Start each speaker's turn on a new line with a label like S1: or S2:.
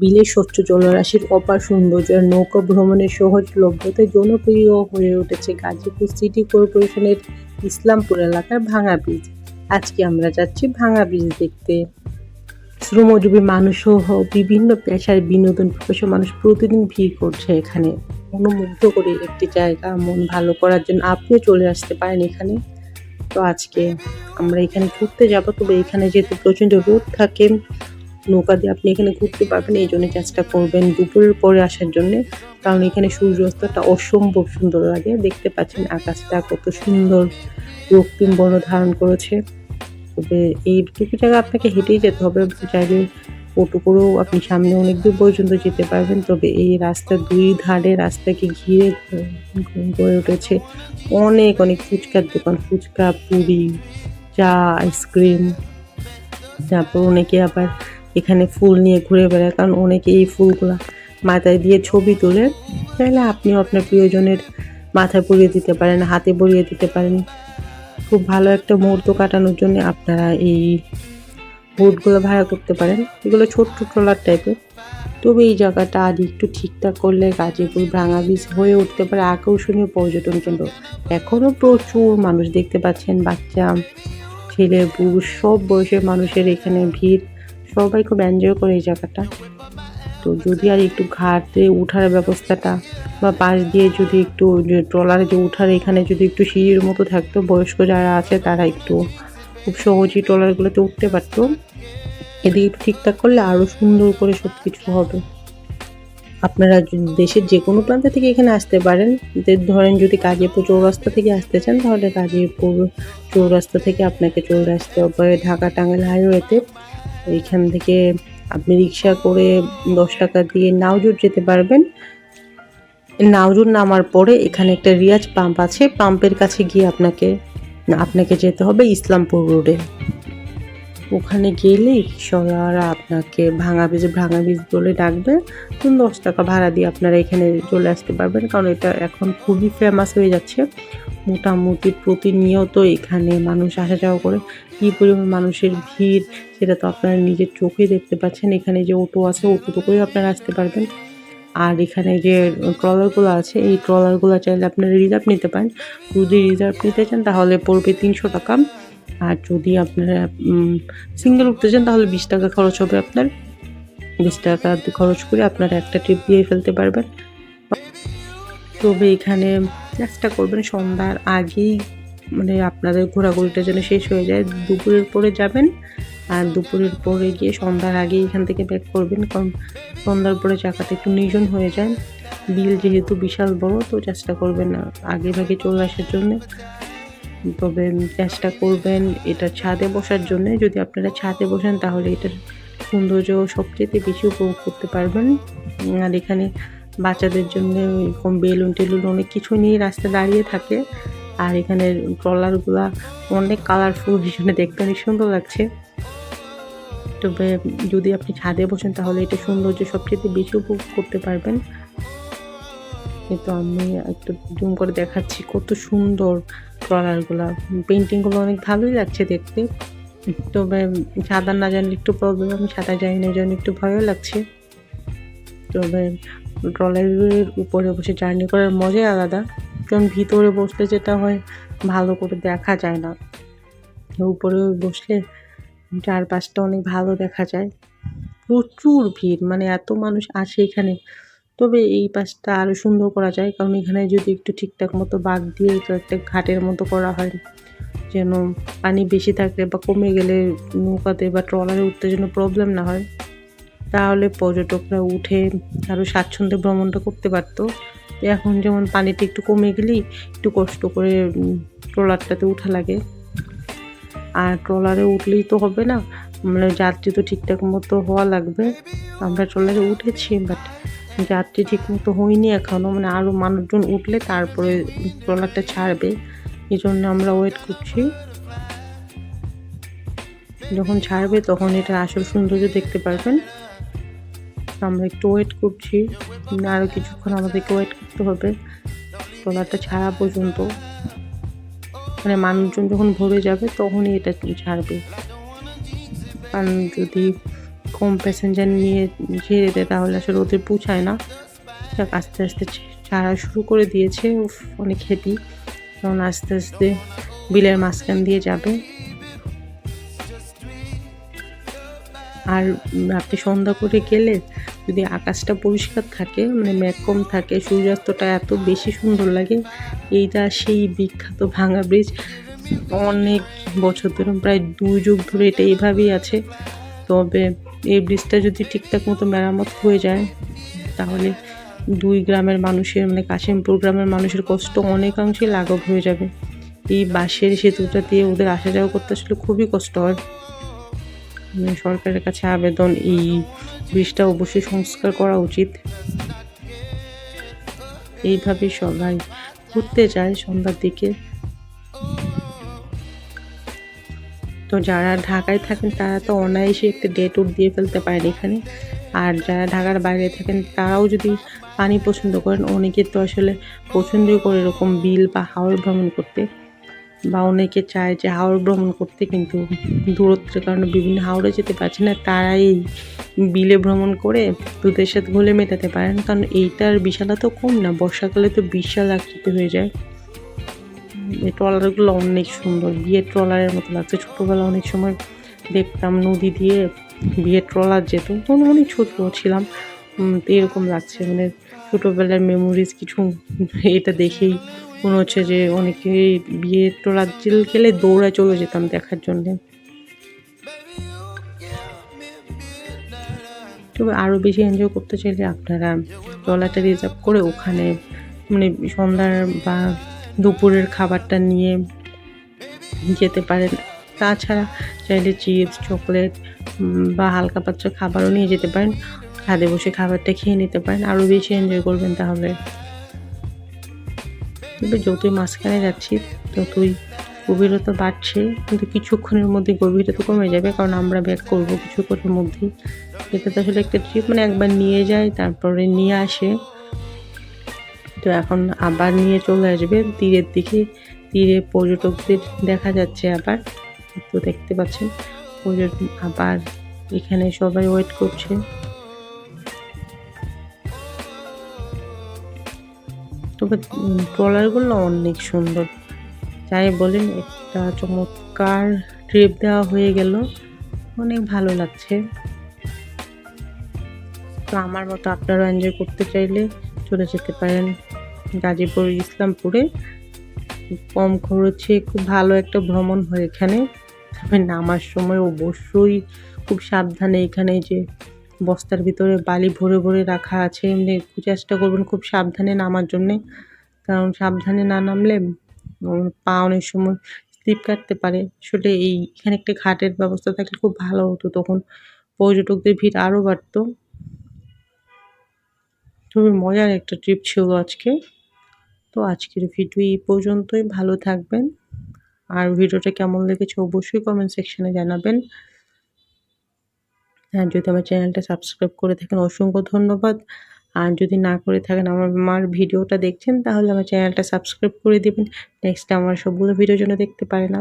S1: বিলের স্বচ্ছ জলরাশির অপার সৌন্দর্য নৌকা ভ্রমণের সহজলভ্যতায় জনপ্রিয় হয়ে উঠেছে গাজীপুর সিটি কর্পোরেশনের ইসলামপুর এলাকার ভাঙা বীজ আজকে আমরা যাচ্ছি ভাঙা বীজ দেখতে। শ্রমজীবী মানুষসহ বিভিন্ন পেশার বিনোদন পিপাসু মানুষ প্রতিদিন ভিড় করছে এখানে। মনোমুগ্ধ করে একটি জায়গা, মন ভালো করার জন্য আপনিও চলে আসতে পারেন এখানে। তো আজকে আমরা এখানে ঘুরতে যাব, তবে এখানে যেহেতু প্রচণ্ড রোদ থাকে নৌকা দিয়ে আপনি এখানে ঘুরতে পারবেন, এই জন্য চেষ্টা করবেন দুপুরের পরে আসার জন্য। কারণ এখানে সূর্যাস্তটা অসম্ভব সুন্দর লাগে। দেখতে পাচ্ছেন আকাশটা কত সুন্দর রক্তিম বর্ণ ধারণ করেছে। তবে এইটুকু জায়গা আপনাকে হেঁটেই যেতে হবে। চাইলে অটো করেও আপনি সামনে অনেক দূর পর্যন্ত যেতে পারবেন। তবে এই রাস্তার দুই ধারে রাস্তাকে ঘিরে গড়ে উঠেছে অনেক অনেক ফুচকার দোকান। ফুচকা, পুরি, চা, আইসক্রিম। তারপর অনেকে আবার এখানে ফুল নিয়ে ঘুরে বেড়ায়, কারণ অনেকে এই ফুলগুলা মাথায় দিয়ে ছবি তোলে। তাহলে আপনিও আপনার প্রিয়জনের মাথায় পরিয়ে দিতে পারেন, হাতে পরিয়ে দিতে পারেন। খুব ভালো একটা মুহূর্ত কাটানোর জন্য আপনারা এই বোটগুলো ভাড়া করতে পারেন। এগুলো ছোট্ট ট্রলার টাইপের। তবে এই জায়গাটা আর একটু ঠিকঠাক করলে গাজীপুর ভাঙা বীজ হয়ে উঠতে পারে। আকর্ষণীয় পর্যটন কেন্দ্র। এখনও প্রচুর মানুষ দেখতে পাচ্ছেন, বাচ্চা, ছেলে, পুরুষ, সব বয়সের মানুষের এখানে ভিড়। সবাই খুব এনজয় করে এই জায়গাটা। তো যদি আর একটু ঘাটে উঠার ব্যবস্থাটা বা পাশ দিয়ে যদি একটু ট্রলারে যে উঠার এখানে যদি একটু সিঁড়ির মতো থাকতো, বয়স্ক যারা আছে তারা একটু খুব সহজেই ট্রলারগুলোতে উঠতে পারতো। এদিকে একটু ঠিকঠাক করলে আরও সুন্দর করে সব কিছু হবে। আপনারা দেশের যে কোনো প্রান্ত থেকে এখানে আসতে পারেন। ধরেন যদি গাজীপুর চৌরাস্তা থেকে আসতে চান, তাহলে গাজীপুর চৌরাস্তা থেকে আপনাকে চলে আসতে হবে ঢাকা টাঙ্গাইল হাইওয়েতে এইখান থেকে আপনি রিক্সা করে দশ টাকা দিয়ে নাওজুর যেতে পারবেন। নাওজুর নামার পরে এখানে একটা রিয়াজ পাম্প আছে। পাম্পের কাছে গিয়ে আপনাকে আপনাকে যেতে হবে ইসলামপুর রোডে। ওখানে গেলেই সরা আপনাকে ভাঙা বীজ ভাঙা বীজ বলে ডাকবে। দশ টাকা ভাড়া দিয়ে আপনারা এখানে চলে আসতে পারবেন। কারণ এটা এখন খুবই ফেমাস হয়ে যাচ্ছে। মোটামুটি প্রতিনিয়ত এখানে মানুষ আসা যাওয়া করে। কী পরিমাণ মানুষের ভিড়, সেটা তো আপনারা নিজের চোখে দেখতে পাচ্ছেন। এখানে যে অটো আছে অটোতে করেও আপনারা আসতে পারবেন। আর এখানে যে ট্রলারগুলো আছে, এই ট্রলারগুলো চাইলে আপনারা রিজার্ভ নিতে পারেন। যদি রিজার্ভ নিতে চান, তাহলে পড়বে তিনশো টাকা। আর যদি আপনারা সিঙ্গেল উঠতে চান, তাহলে বিশ টাকা খরচ হবে আপনার। বিশ টাকা খরচ করে আপনারা একটা ট্রিপ দিয়ে ফেলতে পারবেন। তবে এখানে চেষ্টা করবেন, সন্ধ্যার আগেই মানে আপনাদের ঘোরাঘুরিটা যেন শেষ হয়ে যায়। দুপুরের পরে যাবেন, আর দুপুরের পরে গিয়ে সন্ধ্যার আগে এখান থেকে ব্যাক করবেন। কারণ সন্ধ্যার পরে জায়গাটা একটু নির্জন হয়ে যায়। বিল যেহেতু বিশাল বড়, তো চেষ্টা করবেন আগে ভাগে চলে আসার জন্য। তবে চেষ্টা করবেন এটা ছাদে বসার জন্য। যদি আপনারা ছাদে বসেন তাহলে এটার সৌন্দর্য সবচেয়ে বেশি উপভোগ করতে পারবেন। আর এখানে বাচ্চাদের জন্য এরকম বেলুন টেলুন অনেক কিছু নিয়ে রাস্তায় দাঁড়িয়ে থাকে। আর এখানে ট্রলারগুলা অনেক কালারফুল ভীষণ দেখতে অনেক সুন্দর লাগছে। তবে যদি আপনি ছাদে বসেন তাহলে এটা সৌন্দর্য সবচেয়ে বেশি উপভোগ করতে পারবেন। কিন্তু আমি একটু জুম করে দেখাচ্ছি কত সুন্দর ট্রলারগুলো পেন্টিংগুলো অনেক ভালোই লাগছে দেখতে। তবে সাঁতার না জানলে একটু প্রবলেম আমি সাঁতার জানি না জন্য একটু ভয়ও লাগছে। তবে ট্রলারের উপরে বসে জার্নি করার মজাই আলাদা। কারণ ভিতরে বসলে যেটা হয়, ভালো করে দেখা যায় না। উপরে বসলে চারপাশটা অনেক ভালো দেখা যায়। প্রচুর ভিড় মানে এত মানুষ আসে এখানে। তবে এই পাশটা আরও সুন্দর করা যায়, কারণ এখানে যদি একটু ঠিকঠাক মতো বাঘ দিয়ে একটা ঘাটের মতো করা হয়, যেন পানি বেশি থাকলে বা কমে গেলে নৌকাতে বা ট্রলারে উঠতে যেন প্রবলেম না হয়, তাহলে পর্যটকরা উঠে আরও স্বাচ্ছন্দ্যে ভ্রমণটা করতে পারতো। এখন যেমন পানিটা একটু কমে গেলেই একটু কষ্ট করে ট্রলারটাতে উঠা লাগে। আর ট্রলারে উঠলেই তো হবে না মানে যাত্রী তো ঠিকঠাক মতো হওয়া লাগবে। আমরা ট্রলারে উঠেছি বাট যাত্রী ঠিক মতো হয়নি এখনও। মানে আরও মানুষজন উঠলে তারপরে ট্রলারটা ছাড়বে। এই জন্য আমরা ওয়েট করছি। যখন ছাড়বে তখন এটা আসল সৌন্দর্য দেখতে পারবেন। আমরা একটু ওয়েট করছি। আরও কিছুক্ষণ আমাদেরকে ওয়েট করতে হবে। ট্রলারটা ছাড়া পর্যন্ত। মানে মানুষজন যখন ভরে যাবে তখনই এটা ছাড়বে। কারণ যদি কম প্যাসেঞ্জার নিয়ে ছেড়ে দেয়, তাহলে আসলে ওদের পুছায় না। যাক, আস্তে আস্তে ছাড়া শুরু করে দিয়েছে। অনেক হেভি কারণ আস্তে আস্তে বিলের মাঝখান দিয়ে যাবে। আর রাতে সন্ধ্যা করে গেলে যদি আকাশটা পরিষ্কার থাকে মানে মেঘ কম থাকে, সূর্যাস্তটা এত বেশি সুন্দর লাগে, এইটা সেই বিখ্যাত ভাঙা ব্রিজ অনেক বছর ধরে, প্রায় দুই যুগ ধরে এটা এইভাবেই আছে। তবে এই ব্রিজটা যদি ঠিকঠাক মতো মেরামত হয়ে যায়, তাহলে দুই গ্রামের মানুষের মানে কাশিমপুর গ্রামের মানুষের কষ্ট অনেকাংশে লাঘব হয়ে যাবে। এই বাঁশের সেতুটা দিয়ে ওদের আসা যাওয়া করতে আসলে খুবই কষ্ট হয়। মানে সরকারের কাছে আবেদন, এই ব্রিজটা অবশ্যই সংস্কার করা উচিত। এইভাবে সবাই ঘুরতে যায় সন্ধ্যার দিকে। তো যারা ঢাকায় থাকেন, তারা তো অনায়াসে একটা ডে ট্যুর দিয়ে ফেলতে পারেন এখানে। আর যারা ঢাকার বাইরে থাকেন, তারাও যদি পানি পছন্দ করেন, অনেকে তো আসলে পছন্দই করে এরকম বিল বা হাওড় ভ্রমণ করতে। বা অনেকে চায় যে হাওড় ভ্রমণ করতে, কিন্তু দূরত্বের কারণে বিভিন্ন হাওড়ে যেতে পারছে না, তারাই বিলে ভ্রমণ করে দুধের সাথে ঘুলে মেটাতে পারেন। কারণ এইটার বিশালতা কম না, বর্ষাকালে তো বিশাল আকৃতি হয়ে যায়। এই ট্রলারগুলো অনেক সুন্দর। বিয়ের ট্রলারের মতো লাগছে। ছোটোবেলা অনেক সময় দেখতাম নদী দিয়ে বিয়ের ট্রলার যেত। তখন অনেক ছোটো ছিলাম। তো এরকম লাগছে। মানে ছোটোবেলার মেমোরিজ কিছু এটা দেখেই মনে হচ্ছে যে অনেকে বিয়ের ট্রলার জেল খেলে দৌড়ায় চলে যেতাম দেখার জন্যে। তবে আরও বেশি এনজয় করতে চাইলে আপনারা ট্রলারটা রিজার্ভ করে ওখানে মানে সন্ধ্যার বা দুপুরের খাবারটা নিয়ে যেতে পারেন। তাছাড়া চাইলে চিপস চকলেট বা হালকা পাতলা খাবারও নিয়ে যেতে পারেন। খাদে বসে খাবারটা খেয়ে নিতে পারেন। আরও বেশি এনজয় করবেন তাহলে। তবে যতই মাঝখানে যাচ্ছি, ততই গভীরতা বাড়ছে। কিন্তু কিছুক্ষণের মধ্যে গভীরতা কমে যাবে, কারণ আমরা ব্যাক করব কিছুক্ষণের মধ্যেই। এটা তো আসলে একটা ট্রিপ মানে একবার নিয়ে যায়, তারপরে নিয়ে আসে। তো এখন আবার নিয়ে চলে আসবে তীরের দিকে। তীরে পর্যটকদের দেখা যাচ্ছে আবার, তো দেখতে পাচ্ছেন পর্যটন আবার এখানে সবাই ওয়েট করছে। তবে ট্রলারগুলো অনেক সুন্দর। যাই বলেন, একটা চমৎকার ট্রিপ দেওয়া হয়ে গেল। অনেক ভালো লাগছে। তো আমার মতো আপনারা এনজয় করতে চাইলে চলে যেতে পারেন। গাজীপুর, ইসলামপুরে। কম খরচে খুব ভালো একটা ভ্রমণ হয় এখানে। তবে নামার সময় অবশ্যই খুব সাবধানে এখানে যে বস্তার ভিতরে বালি ভরে ভরে রাখা আছে, এমনি চেষ্টা করবেন খুব সাবধানে নামার জন্যে। কারণ সাবধানে না নামলে পা অনেক সময় স্লিপ কাটতে পারে। আসলে এই এখানে একটা ঘাটের ব্যবস্থা থাকলে খুব ভালো হতো তখন। পর্যটকদের ভিড় আরও বাড়তো। খুবই মজার একটা ট্রিপ ছিল আজকে। তো আজকের ভিডিও এই পর্যন্তই। ভালো থাকবেন। আর ভিডিওটা কেমন লেগেছে অবশ্যই কমেন্ট সেকশানে জানাবেন। আর যদি আমার চ্যানেলটা সাবস্ক্রাইব করে থাকেন, অসংখ্য ধন্যবাদ। আর যদি না করে থাকেন, আমার আমার ভিডিওটা দেখছেন, তাহলে আমার চ্যানেলটা সাবস্ক্রাইব করে দেবেন। নেক্সট আমার সবগুলো ভিডিও জন্য দেখতে পারেন।